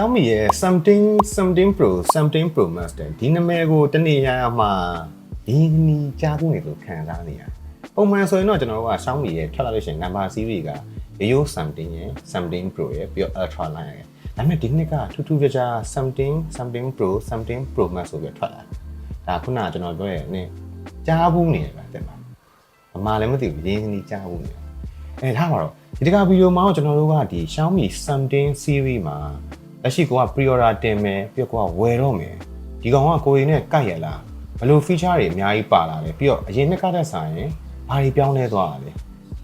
Xiaomi ရဲ့ something something Pro something Pro Max တဲ့ဒီနာမည်ကိုတနေ့ရရမှာဒီနီကြားဖို့နေလို့ခံစားနေရတယ်။ပုံမှန်ဆိုရင်တော့ကျွန်တော်တို့က Xiaomi ရဲ့ထွက်လာလို့ရှိရင် number series က Yo something ရဲ့ something Pro ရဲ့ပြီးတော့ Ultra line ရဲ့ဒါပေမဲ့ဒီနှစ်ကထူးထူးခြားခြား something something Pro something Pro Max ဆိုပြီးထွက်လာ။ဒါခုနကကျွန်တော်ပြောရဲ့နင်းကြားဖို့နေတယ်တဲ့မှာ။အမှလည်းမသိဘူးရင်းနီကြားဖို့နေတယ်။အဲထားပါတော့ဒီတကဗီဒီယိုမှာတော့ကျွန်တော်တို့ကဒီ Xiaomi something series မှာ လက်ရှိကိုက pre-order တင်မယ်ပြီးတော့ကိုကဝယ်တော့မယ်ဒီကောင်ကကိုရင်းနဲ့ကိုက်ရလားဘယ်လို feature တွေအများကြီးပါလာလဲပြီးတော့အရင်နှစ်ကတည်းကဆိုင်ရင်ဘာတွေပြောင်းလဲသွားတာလဲ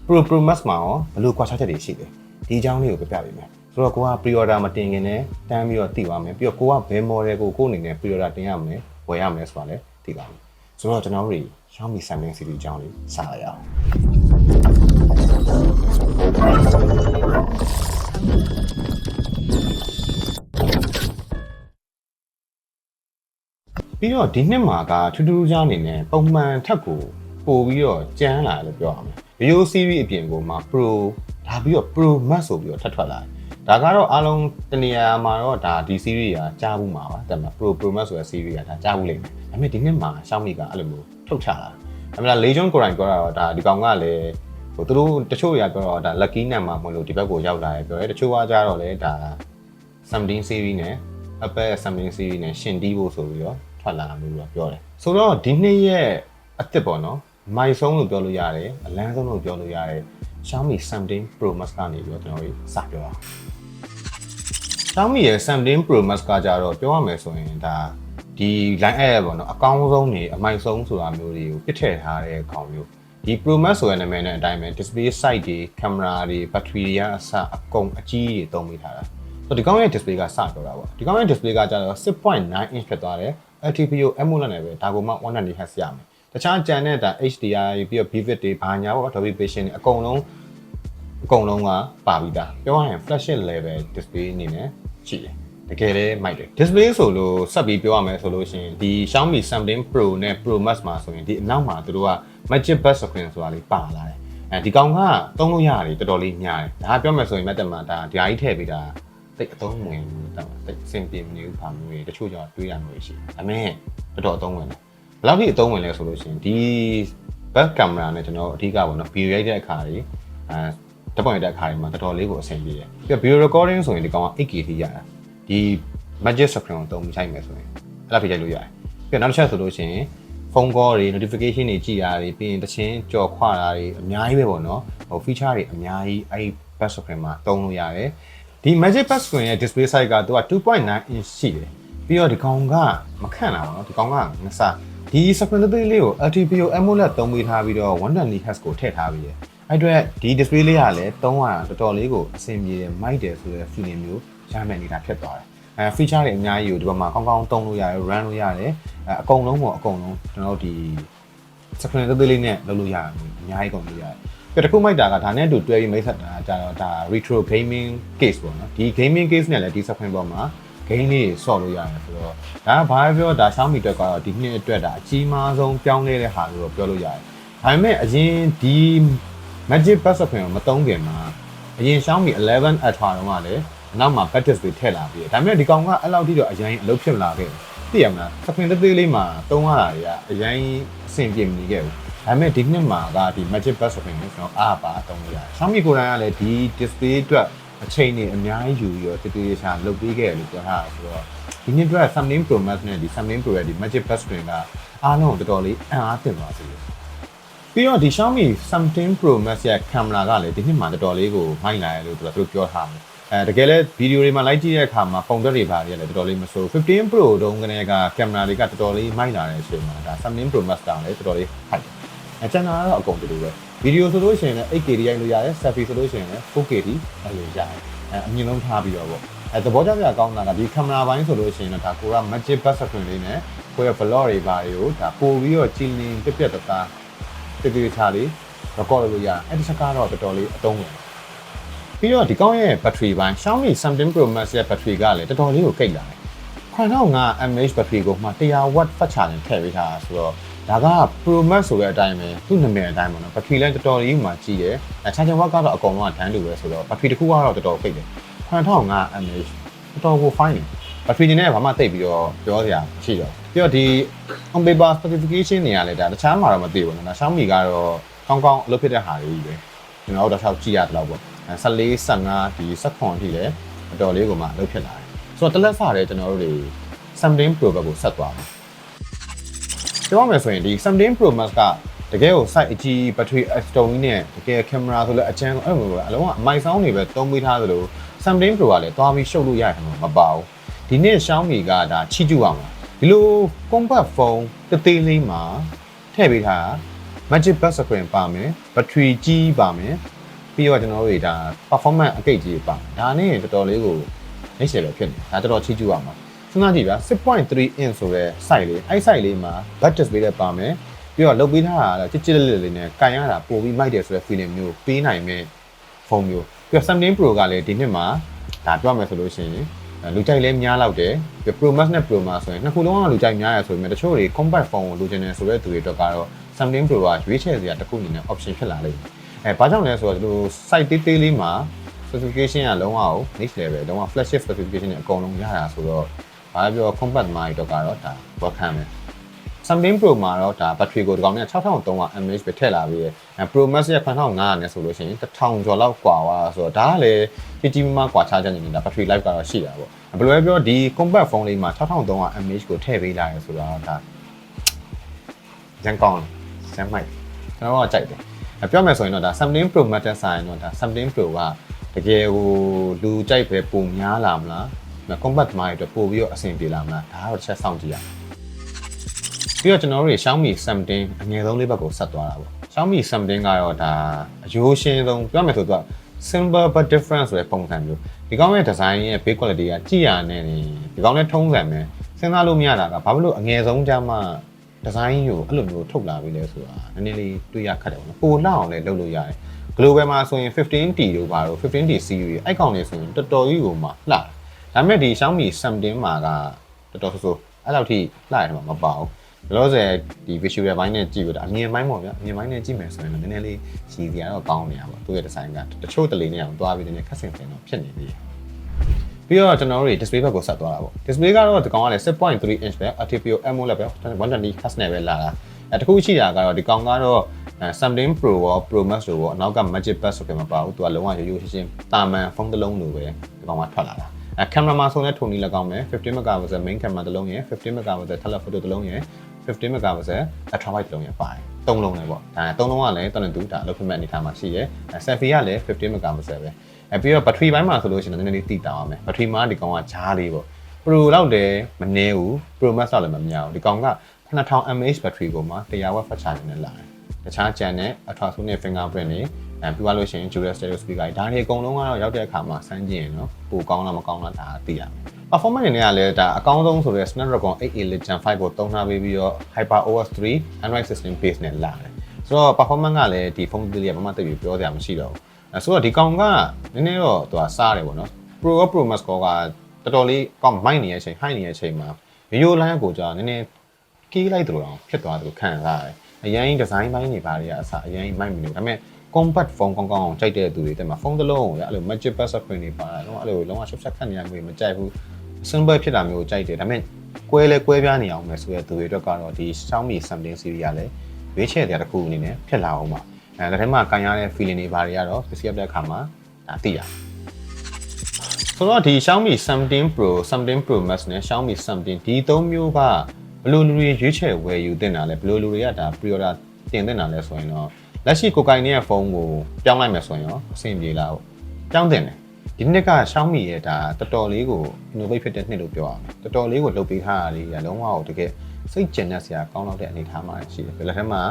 Pro Pro Max မှာရောဘယ်လိုကွာခြားချက်တွေရှိလဲဒီအကြောင်းလေးကိုပြပြပေးမယ်ဆိုတော့ကိုက pre-order မတင်ခင်နဲ့တန်းပြီးတော့သိပါမယ်ပြီးတော့ကိုကဘယ် model ကိုကိုအနေနဲ့ pre-order တင်ရမလဲဝယ်ရမလဲဆိုတာလည်းသိပါမယ်ဆိုတော့ကျွန်တော်တို့ Xiaomi Samsung series အကြောင်းလေးစရအောင် ပြီးတော့ဒီနှစ်မှာကထူးထူးခြားအနေနဲ့ပုံမှန်ထက်ကိုပို့ပြီးတော့ကျန်းလာတယ်လို့ပြောရမယ်။ Video series အပြင်ကိုမှ Pro ဒါပြီးတော့ Pro Max ဆိုပြီးတော့ထပ်ထွက်လာတယ်။ဒါကတော့အားလုံးတနေရာမှာတော့ဒါဒီ series ကကြားဘူးမှာပါ။ဒါပေမဲ့ Pro Pro Max ဆိုတဲ့ series ကဒါကြားဘူးလိမ့်မယ်။ဒါပေမဲ့ဒီနှစ်မှာ Xiaomi ကအဲ့လိုမျိုးထုတ်ချလာ။ဒါပေမဲ့ Legion ကိုယ်တိုင်ပြောတာတော့ဒါဒီကောင်ကလည်းဟိုသူတို့တချို့တွေကပြောတော့ဒါ lucky နဲ့မှမလို့ဒီဘက်ကိုရောက်လာတယ်ပြောတယ်။တချို့ကကြတော့လေဒါ something series နဲ့ Apple something series နဲ့ရှင်တီးဖို့ဆိုပြီးတော့ ထွက်လာမျိုးတော့ပြောတယ်ဆိုတော့ဒီနှစ်ရဲ့အစ်စ်ပေါ့နော်မိုင်ဆုံးလို့ပြောလို့ရတယ်အလန်းဆုံးလို့ပြောလို့ရတယ် Xiaomi something Pro Max ကနေပြီးတော့ကျွန်တော်တို့စပြောအောင် Xiaomi ရဲ့ something Pro Max ကကြတော့ပြောရမယ်ဆိုရင်ဒါဒီ line app ပေါ့နော်အကောင်းဆုံးနေအမိုင်ဆုံးဆိုတာမျိုးတွေကိုပြစ်ထည့်ထားတဲ့ကောင်မျိုးဒီ Pro Max ဆိုတဲ့နာမည်နဲ့အတိုင်းပဲ display size တွေ camera တွေ battery တွေကအစအကုန်အကြီးတွေသုံးမိထားတာဆိုတော့ဒီကောင်ရဲ့ display ကစပြောတာပေါ့ဒီကောင်ရဲ့ display ကကြတော့6.9 inch ဖြစ်သွားတယ် LTPO AMOLED နဲ့ပဲဒါကိုမှ120 Hz ရမယ်တခြားကြံတဲ့ဒါ HDR ပြီးတော့ vivid တွေဘာညာပေါ့ Dolby Vision တွေအကုန်လုံးအကုန်လုံးကပါပြီးသားပြောရရင် flagship level display အနေနဲ့ရှိတယ်တကယ်လည်းမိုက်တယ် display ဆိုလို့ဆက်ပြီးပြောရမယ်ဆိုလို့ရှိရင်ဒီ Xiaomi something Pro နဲ့ Pro Max မှာဆိုရင်ဒီအနောက်မှာသူတို့က Magic Bus Screen ဆိုတာလေးပါလာတယ်အဲဒီကောင်ကသုံးလို့ရတယ်တော်တော်လေးများတယ်ဒါကပြောမယ်ဆိုရင်မတ်တက်မှာဒါဒီအကြီးထည့်ပေးတာ တိတ်အသုံးဝင်ဘူးတောင်တိတ်အဆင်ပြေမနေဘူးပါမျိုးတွေတချို့ကြောင့်တွေးရမျိုးရှိတယ်ဒါပေမဲ့တော်တော်အသုံးဝင်တယ်ဘယ်လောက်ထိအသုံးဝင်လဲဆိုလို့ရှိရင်ဒီ back camera နဲ့ကျွန်တော်အဓိကပေါ့နော် video ရိုက်တဲ့အခါတွေအဲဓာတ်ပုံရိုက်တဲ့အခါတွေမှာတော်တော်လေးကိုအဆင်ပြေတယ်ပြီးတော့ video recording ဆိုရင်ဒီကောင်က 8K ထိရတာဒီ magic screen ကိုသုံးပြီးဆိုင်မယ်ဆိုရင်အဲ့ဒါဖြစ်ကြလို့ရတယ်ပြီးတော့နောက်တစ်ချက်ဆိုလို့ရှိရင်ဖုန်း call တွေ notification တွေကြည့်ရတာတွေပြီးရင်တချင်းကြော်ခွာတာတွေအများကြီးပဲပေါ့နော်ဟို feature တွေအများကြီးအဲ့ back screen မှာသုံးလို့ရတယ် ဒီ magic back screen ရဲ့ display size ကသူက2.9 inch ရှိတယ်ပြီးတော့ဒီကောင်ကမခန့်တာပေါ့နော်ဒီကောင်ကငစားဒီ screen သေးလေးကို LTPO AMOLED သုံးပေးထားပြီးတော့120 Hz ကိုထည့်ထားပြီးတယ်အဲ့အတွက်ဒီ display လေးကလည်းသုံးရတာတော်တော်လေးကိုအဆင်ပြေတယ်မိုက်တယ်ဆိုတဲ့ feeling မျိုးရမယ်နေတာဖြစ်သွားတယ်အဲ feature တွေအများကြီးကိုဒီဘက်မှာကောင်းကောင်းသုံးလို့ရတယ် run လို့ရတယ်အဲအကုန်လုံးပေါ့အကုန်လုံးကျွန်တော်တို့ဒီ screen သေးသေးလေးနဲ့လုပ်လို့ရတယ်အများကြီးကုန်လို့ရတယ် ပြတခုမိုက်တာကဒါနဲ့အတူတွဲပြီးမိတ်ဆက်တာကြတော့ဒါ retro gaming case ပေါ့နော်ဒီ gaming case နဲ့လည်းဒီ screen ပေါ်မှာ game လေးတွေဆော့လို့ရတယ်ဆိုတော့ဒါကဘာပဲပြောဒါ Xiaomi အတွက်ကတော့ဒီနှစ်အတွက်ဒါအကြီးမားဆုံးပြောင်းလဲတဲ့ဟာလို့ပြောလို့ရတယ်ဒါပေမဲ့အရင်ဒီ Magic Bus screen ကိုမသုံးခင်မှာအရင် Xiaomi 11 Ultra တုန်းကလည်းနောက်မှာ back display ထည့်လာပြီးဒါပေမဲ့ဒီကောင်ကအဲ့လောက်ထိတော့အရင်အလုပ်ဖြစ်လာခဲ့တယ်သိရမလား screen သေးသေးလေးမှာသုံးရတာတွေကအရင်အဆင်ပြေမနေခဲ့ဘူး ဒါပေမဲ့ဒီနှစ်မှာကဒီ Magic Bus screen ကိုကျွန်တော်အားပါသုံးလို့ရတယ် Xiaomi ကိုယ်တိုင်ကလည်းဒီ display အတွက်အချိန်နေအများကြီးယူပြီးတော့တည်တည်ချာလုပ်ပေးခဲ့တယ်လို့ပြောထားတာဆိုတော့ဒီနှစ်အတွက် Samsung Pro Max နဲ့ဒီ Samsung Pro ရဲ့ဒီ Magic Bus screen ကအားလုံးတော်တော်လေးအံ့အားသင့်ပါစေတယ်ပြီးတော့ဒီ Xiaomi Samsung Pro Max ရဲ့ camera ကလည်းဒီနှစ်မှာတော်တော်လေးကိုမိုက်လာတယ်လို့သူတို့ပြောထားတယ်အဲတကယ်လဲဗီဒီယိုတွေမှာလိုက်ကြည့်တဲ့အခါမှာပုံသက်တွေပါတွေကလည်းတော်တော်လေးမဆိုး15 Pro တုန်းကနေကကင်မရာတွေကတော်တော်လေးမိုက်လာတဲ့အချိန်မှာဒါ17 Pro Max တောင်လည်းတော်တော်လေးဟိုက်တယ် အဲကျန်တာကတော့အကုန်တူတူပဲဗီဒီယိုဆိုလို့ရှိရင်လည်း 8K ထိရိုက်လို့ရတယ် selfie ဆိုလို့ရှိရင်လည်း 4K ထိအဲ့လိုရတယ်အဲအမြင့်ဆုံးထားပြီးတော့ပေါ့အဲသဘောကျပြကောင်းတာကဒီကင်မရာပိုင်းဆိုလို့ရှိရင်တော့ဒါကိုက magic bus screen လေးနဲ့ကိုယ့်ရဲ့ vlog တွေပါတွေကိုဒါပို့ပြီးတော့ကြည်လင်ပြက်ပြက်တသားတတိချာလေး record လုပ်လို့ရတယ်အဲ့ဒီချက်ကတော့တော်တော်လေးအသုံးဝင်ပြီးတော့ဒီကောင်းရဲ့ battery ပိုင်း Xiaomi 17 Pro Max ရဲ့ battery ကလည်းတော်တော်လေးကိုကိတ်လာတယ်9005 mAh battery ကိုမှ100 watt fast charging ထည့်ပေးထားတာဆိုတော့ ဒါက Pro Max ဆိုတဲ့အတိုင်းပဲသူ့နာမည်အတိုင်းပေါ့နော် battery လည်းတော်တော်လေးမှကြီးတယ်အဲ charging watt ကတော့အကောင်လုံးကတန်းတူပဲဆိုတော့ battery တစ်ခုကတော့တော်တော်ကိတ်တယ်9005 mAh တော်တော်ကို fine ဘက်ထရီတွေနဲ့ဘာမှတိတ်ပြီးတော့ပြောစရာမရှိတော့ပြီးတော့ဒီ on paper specification တွေကလည်းဒါတခြားမှာတော့မသိဘူးနော် Xiaomi ကတော့ကောင်းကောင်းအလုပ်ဖြစ်တဲ့ဟာတွေကြီးပဲကျွန်တော်တို့တော့ကြည့်ရတယ်လို့ပေါ့14 15ဒီ16အထိလည်းအတော်လေးကိုမှအလုပ်ဖြစ်လာတယ်ဆိုတော့တလက်ဖာတဲ့ကျွန်တော်တို့တွေ17 Pro ဘက်ကိုဆက်သွားမယ် ပြောရမယ်ဆိုရင်ဒီ17 Pro Max ကတကယ်ကို site အကြီး battery stone ကြီးနဲ့တကယ် camera ဆိုလည်းအချမ်းအဲ့လိုမျိုးအလုံးဝအမိုက်ဆောင်းတွေပဲသုံးပေးထားသလို17 Pro ကလည်းသွားပြီးရှုပ်လို့ရတယ်မှာမပါဘူးဒီနေ့ Xiaomi ကဒါချီကျူအောင်ဒီလို compact phone တသေးလေးမှာထည့်ပေးထား magic back screen ပါမယ် battery ကြီးပါမယ်ပြီးတော့ကျွန်တော်တို့ဒါ performance အကိတ်ကြီးပါဒါနဲ့တော်တော်လေးကိုနှိမ့်ဆက်လို့ဖြစ်နေဒါတော်တော်ချီကျူအောင်ပါ စဉ်းစားကြည့်ဗျာ6.3 inch ဆိုတဲ့ size လေးအဲ့ size လေးမှာ back display လည်းပါမယ်ပြီးတော့လုတ်ပေးထားတာချစ်ချစ်လေးလေးလေးနဲ့ကန်ရတာပိုပြီးမိုက်တယ်ဆိုတဲ့ feeling မျိုးပေးနိုင်မဲ့ဖုန်းမျိုးပြီးတော့17 Pro ကလည်းဒီနှစ်မှာဒါပြောမယ်ဆိုလို့ရှိရင်လူကြိုက်လည်းများလောက်တယ်ပြီး Pro Max နဲ့ Pro Max ဆိုရင်နှစ်ခုလုံးကလူကြိုက်များရဆိုပေမဲ့တချို့တွေ compact phone ကိုလိုချင်တယ်ဆိုတဲ့သူတွေအတွက်ကတော့17 Pro ကရွေးချယ်စရာတစ်ခုအနေနဲ့ option ဖြစ်လာလိမ့်မယ်အဲဘာကြောင့်လဲဆိုတော့ဒီလို site သေးသေးလေးမှာ specification ကလုံးဝ next level လုံးဝ flagship specification နဲ့အကုန်လုံးရတာဆိုတော့ ဘာပြော compact မိုင်းတော့ကတော့ဒါ welcome ပဲ 17 Pro မှာတော့ဒါ battery ကိုဒီကောင်နဲ့6300 mAh ပဲထည့်လာပြီးရယ် Pro Max ရဲ့9500နဲ့ဆိုလို့ရှိရင်1000ကျော်လောက်กว่าသွားဆိုတော့ဒါကလည်းကြီးကြီးမားမားกว่าချကြနေနေတာ battery life ကတော့ရှိတာပေါ့ဘယ်လိုပဲပြောဒီ compact phone လေးမှာ6300 mAh ကိုထည့်ပေးလာရယ်ဆိုတော့ဒါရန်ကောင်းစမ်းမိုက်ကျွန်တော်ကကြိုက်တယ်ပြောမယ်ဆိုရင်တော့ဒါ17 Pro Max တက်ဆိုင်တော့ဒါ17 Pro ကတကယ်ဟိုလူကြိုက်ပဲပုံများလာမလား compact မိုင်းအတွက်ပို့ပြီးတော့အဆင်ပြေလာမလားဒါကတော့တစ်ချက်စောင့်ကြည့်ရအောင်ပြီးတော့ကျွန်တော်တို့ Xiaomi 17အငယ်ဆုံးလေးဘက်ကိုဆက်သွားတာပေါ့ Xiaomi 17ကတော့ဒါအယိုးရှင်းဆုံးပြောမယ်ဆိုတော့ simple but different ဆိုတဲ့ပုံစံမျိုးဒီကောင်းရဲ့ design ရဲ့ base quality ကကြည့်ရနဲ့နေဒီကောင်းနဲ့ထုံးစံပဲစဉ်းစားလို့မရတာကဘာဖြစ်လို့အငယ်ဆုံးကြမှာ design ကိုအဲ့လိုမျိုးထုတ်လာပြီလဲဆိုတာနည်းနည်းလေးတွေးရခက်တယ်ပေါ့နော်ပိုလှအောင်လည်းလုပ်လို့ရတယ် global မှာဆိုရင် 15T တို့ပါတော့ 15T series အဲ့ကောင်လေးဆိုရင်တော်တော်ကြီးကိုမှလှတယ် ဒါပေမဲ့ဒီ Xiaomi 17မှာကတော်တော်ဆိုးဆိုးအဲ့လောက်ထိလှရတယ်မှာမပါဘူးဘလို့ဆိုဒီ visual ဘိုင်းနဲ့ကြည့်လို့ဒါအမြင်ပိုင်းပေါ့ဗျာအမြင်ပိုင်းနဲ့ကြည့်မယ်ဆိုရင်တော့နည်းနည်းလေးရည်စရာတော့ကောင်းနေရပါသူ့ရဲ့ design ကတချို့တလေနဲ့အောင်သွားပြီးနည်းနည်းခက်ဆင်ဆင်တော့ဖြစ်နေပြီပြီးတော့ကျွန်တော်တို့ display ဘက်ကိုဆက်သွားတာပေါ့ display ကတော့ဒီကောင်ကလည်း6.3 inch ပဲ ATPO AMOLED ပဲ120 Hz နဲ့ပဲလာတာအဲတခုရှိတာကတော့ဒီကောင်ကတော့17 Pro ရော Pro Max ရောပေါ့အနောက်က Magic Pass ဆိုကြမှာပါဘူးသူကလုံးဝရိုးရိုးရှင်းရှင်းတာမန်ဖုန်းတစ်လုံးလိုပဲဒီကောင်ကထွက်လာတာအဲ ကင်မရာမှာဆိုလည်းထုံနေလည်းကောင်းမယ်15 megapixel main camera တစ်လုံးရယ်15 megapixel telephoto တစ်လုံးရယ်15 megapixel ultra wide တစ်လုံးရယ်ပါတယ်သုံးလုံးလည်းပေါ့ဒါသုံးလုံးကလည်းတော်တော်တူဒါအလုပ်ဖြစ်မဲ့အနေထားမှာရှိရယ် selfie ကလည်း15 megapixel ပဲအဲပြီးတော့ battery ဘိုင်းမှာဆိုလို့ရှိရင်နည်းနည်းလေးတိတာပါမယ် battery မှာဒီကောင်ကဂျားလေးပေါ့ Pro လောက်တည်းမနည်းဘူး Pro Max လောက်လည်းမများဘူးဒီကောင်က9000 mAh battery ကိုမှ100 watt fast charge နဲ့လာတယ် တခြားကြံတဲ့ ultrasonic fingerprint တွေအဲပြီးသွားလို့ရှိရင် dual stereo speaker ဒါတွေအကုန်လုံးကတော့ရောက်တဲ့အခါမှာစမ်းကြည့်ရင်တော့ပိုကောင်းလားမကောင်းလားဒါသိရမယ် performance အနေနဲ့ကလည်းဒါအကောင်းဆုံးဆိုတဲ့ Snapdragon 8 Elite Gen 5ကိုသုံးထားပေးပြီးတော့ HyperOS 3 Android system base နဲ့လာတယ်ဆိုတော့ performance ကလည်းဒီဖုန်းလေးကဘာမှသိပြီးပြောစရာမရှိတော့ဘူးအဲဆိုတော့ဒီကောင်ကနည်းနည်းတော့သူကစားတယ်ပေါ့နော် Pro ရော Pro Max ကောကတော်တော်လေးကောင်းမိုက်နေတဲ့အချိန် high နေတဲ့အချိန်မှာ video line ကိုကြာနည်းနည်းကီးလိုက်သလိုအောင်ဖြစ်သွားတယ်လို့ခံစားရတယ် အရင် design ဘိုင်းတွေဘာတွေကအစအရင်မိုက်မနေဘူးဒါပေမဲ့ compact phone ကောင်းကောင်းအောင်ကြိုက်တဲ့သူတွေတက်မှာဖုန်းတစ်လုံးကိုရအဲ့လို magic pass screen တွေပါတော့အဲ့လိုလုံးဝရှုပ်ရှက်ခတ်နေရမျိုးမကြိုက်ဘူး simple ဖြစ်တာမျိုးကိုကြိုက်တယ်ဒါပေမဲ့ကွဲလဲကွဲပြားနေအောင်မယ်ဆိုတဲ့သူတွေအတွက်ကတော့ဒီ Xiaomi 17 series ကလည်းရွေးချယ်တဲ့တစ်ခုအနေနဲ့ဖြစ်လာအောင်ပါအဲဒါထဲမှာကန်ရတဲ့ feeling တွေဘာတွေကတော့ PC ရတဲ့အခါမှာဒါသိရဆိုတော့ဒီ Xiaomi 17 Pro 17 Pro Max နဲ့ Xiaomi 17ဒီသုံးမျိုးက ဘယ်လိုလူတွေရွေးချယ်ဝယ်ယူတင်တာလဲဘယ်လိုလူတွေကဒါ pre-order တင်တင်တာလဲဆိုရင်တော့လက်ရှိကိုကိုင်နေတဲ့ဖုန်းကိုပြောင်းလိုက်မယ်ဆိုရင်ရောအဆင်ပြေလားဟုတ်ပြောင်းတင်တယ်ဒီနှစ်က Xiaomi ရဲ့ဒါတော်တော်လေးကို innovate ဖြစ်တဲ့နှစ်လို့ပြောရမယ်တော်တော်လေးကိုလုပ်ပေးထားတာလေးကလုံးဝတကယ်စိတ်ကျဉ်တဲ့ဆရာကောင်းတော့တဲ့အနေအထားမှရှိတယ်ဘယ်လက်ထက်မှာ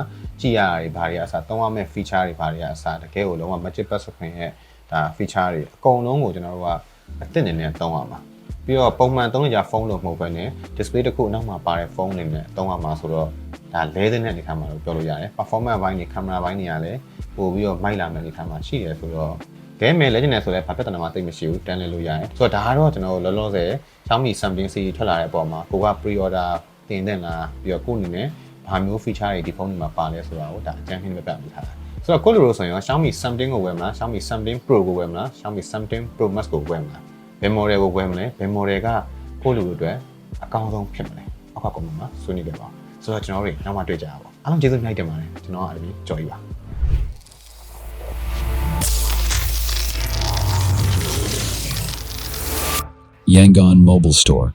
ကြည့်ရတာတွေဘာတွေအစားသုံးရမယ့် feature တွေဘာတွေအစားတကယ်ကိုလုံးဝ magic pass screen ရဲ့ဒါ feature တွေအကုန်လုံးကိုကျွန်တော်တို့ကအသစ်နေနဲ့သုံးရမှာ ပြီးတော့ပုံမှန်သုံးကြဖုန်းလို့မဟုတ်ဘဲနဲ့ display တစ်ခုအနောက်မှာပါတဲ့ဖုန်းတွေနဲ့သုံးရမှာဆိုတော့ဒါလဲတဲ့အနေထားမှာလို့ပြောလို့ရတယ် performance ဘိုင်းတွေ camera ဘိုင်းတွေကလည်းပို့ပြီးတော့မိုက်လာမယ့်အနေထားမှာရှိတယ်ဆိုတော့ game မဲ့ legend ဆိုလည်းဘာပြဿနာမှသိပ်မရှိဘူးတန်းလဲလို့ရတယ်ဆိုတော့ဒါကတော့ကျွန်တော်လောလောဆယ် Xiaomi something series ထွက်လာတဲ့အပေါ်မှာကိုက pre order တင်တဲ့လားပြီးတော့ကိုအနေနဲ့ဘာမျိုး feature တွေဒီဖုန်းတွေမှာပါလဲဆိုတာကိုဒါအကြမ်းဖျင်းပဲပြပြထားတာဆိုတော့ကိုလိုလိုဆိုရင် Xiaomi something ကိုဝယ်မလား Xiaomi something Pro ကိုဝယ်မလား Xiaomi something Pro Max ကိုဝယ်မလားဘဘ ယ် model ကိုဝယ်မလဲဘယ် model ကကိုယ့်လူတွေအတွက်အကောင်းဆုံးဖြစ်မလဲအောက်က comment မှာဆွေးနွေးကြပါဆိုတော့ကျွန်တော်တို့နောက်မှတွေ့ကြရပါအားလုံးကျေးဇူးများတင်ပါတယ်ကျွန်တော်ကအဲ့ဒီကြော်ကြီးပါ Yangon Mobile Store.